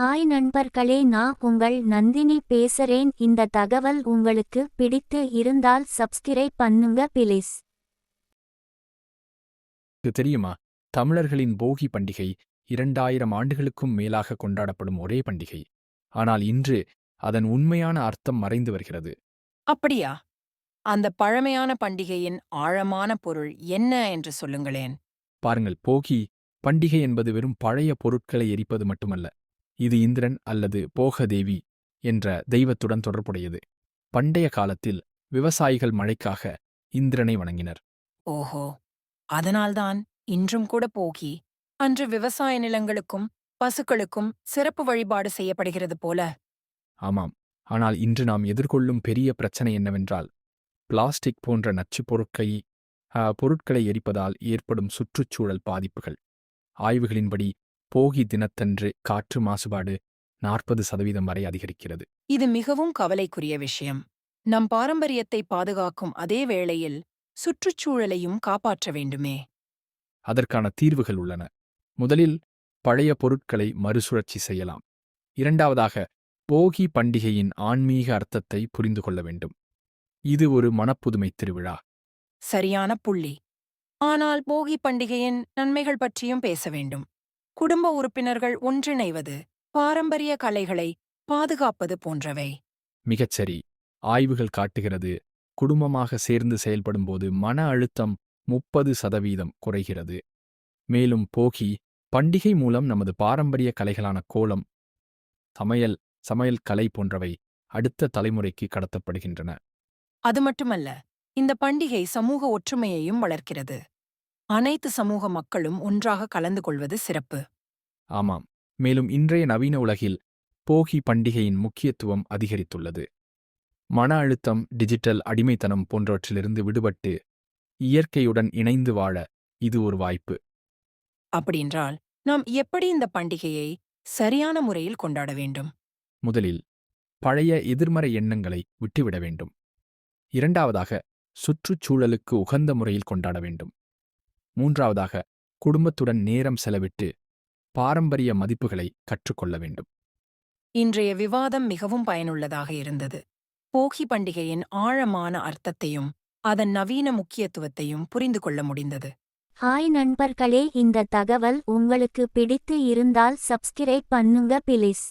Hi நண்பர்களே நான் உங்கள் நந்தினி பேசுறேன். இந்த தகவல் உங்களுக்கு பிடித்து இருந்தால் சப்ஸ்கிரைப் பண்ணுங்க பிளீஸ் தெரியுமா? தமிழர்களின் போகி பண்டிகை இரண்டாயிரம் ஆண்டுகளுக்கும் மேலாக கொண்டாடப்படும் ஒரே பண்டிகை. ஆனால் இன்று அதன் உண்மையான அர்த்தம் மறைந்து வருகிறது. அப்படியா? அந்த பழமையான பண்டிகையின் ஆழமான பொருள் என்ன என்று சொல்லுங்களேன். பாருங்கள் போகி பண்டிகை என்பது வெறும் பழைய பொருட்களை எரிப்பது மட்டுமல்ல. இது இந்திரன் அல்லது போகதேவி என்ற தெய்வத்துடன் தொடர்புடையது. பண்டைய காலத்தில் விவசாயிகள் மழைக்காக இந்திரனை வணங்கினர். ஓஹோ அதனால்தான் இன்றும் கூட போகி. அன்று விவசாய நிலங்களுக்கும் பசுக்களுக்கும் சிறப்பு வழிபாடு செய்யப்படுகிறது போல. ஆமாம் ஆனால் இன்று நாம் எதிர்கொள்ளும் பெரிய பிரச்சனை என்னவென்றால் பிளாஸ்டிக் போன்ற நச்சுப் பொருட்களை பொருட்களை எரிப்பதால் ஏற்படும் சுற்றுச்சூழல் பாதிப்புகள். ஆய்வுகளின்படி போகி தினத்தன்று காற்று மாசுபாடு நாற்பது சதவீதம் வரை அதிகரிக்கிறது. இது மிகவும் கவலைக்குரிய விஷயம். நம் பாரம்பரியத்தை பாதுகாக்கும் அதே வேளையில் சுற்றுச்சூழலையும் காப்பாற்ற வேண்டுமே. அதற்கான தீர்வுகள் உள்ளன. முதலில் பழைய பொருட்களை மறுசுழற்சி செய்யலாம். இரண்டாவதாக போகி பண்டிகையின் ஆன்மீக அர்த்தத்தை புரிந்து கொள்ள வேண்டும். இது ஒரு மனப்புதுமை திருவிழா. சரியான புள்ளி. ஆனால் போகி பண்டிகையின் நன்மைகள் பற்றியும் பேச வேண்டும். குடும்ப உறுப்பினர்கள் ஒன்றிணைவது பாரம்பரிய கலைகளை பாதுகாப்பது போன்றவை. மிகச்சரி ஆய்வுகள் காட்டுகிறது குடும்பமாக சேர்ந்து செயல்படும்போது மன அழுத்தம் முப்பது சதவீதம் குறைகிறது. மேலும் போகி பண்டிகை மூலம் நமது பாரம்பரிய கலைகளான கோலம் சமையல் சமையல் கலை போன்றவை அடுத்த தலைமுறைக்கு கடத்தப்படுகின்றன. அது மட்டுமல்ல இந்த பண்டிகை சமூக ஒற்றுமையையும் வளர்க்கிறது. அனைத்து சமூக மக்களும் ஒன்றாக கலந்து கொள்வது சிறப்பு. ஆமாம். மேலும் இன்றைய நவீன உலகில் போகி பண்டிகையின் முக்கியத்துவம் அதிகரித்துள்ளது. மன அழுத்தம் டிஜிட்டல் அடிமைத்தனம் போன்றவற்றிலிருந்து விடுபட்டு இயற்கையுடன் இணைந்து வாழ இது ஒரு வாய்ப்பு. அப்படின்றால் நாம் எப்படி இந்த பண்டிகையை சரியான முறையில் கொண்டாட வேண்டும்? முதலில் பழைய எதிர்மறை எண்ணங்களை விட்டுவிட வேண்டும். இரண்டாவதாக சுற்றுச்சூழலுக்கு உகந்த முறையில் கொண்டாட வேண்டும். மூன்றாவதாக குடும்பத்துடன் நேரம் செலவிட்டு பாரம்பரிய மதிப்புகளை கற்றுக்கொள்ள வேண்டும். இன்றைய விவாதம் மிகவும் பயனுள்ளதாக இருந்தது. போகி பண்டிகையின் ஆழமான அர்த்தத்தையும் அதன் நவீன முக்கியத்துவத்தையும் புரிந்து கொள்ள முடிந்தது. ஹாய் நண்பர்களே இந்த தகவல் உங்களுக்கு பிடித்து இருந்தால் சப்ஸ்கிரைப் பண்ணுங்க பிளீஸ்.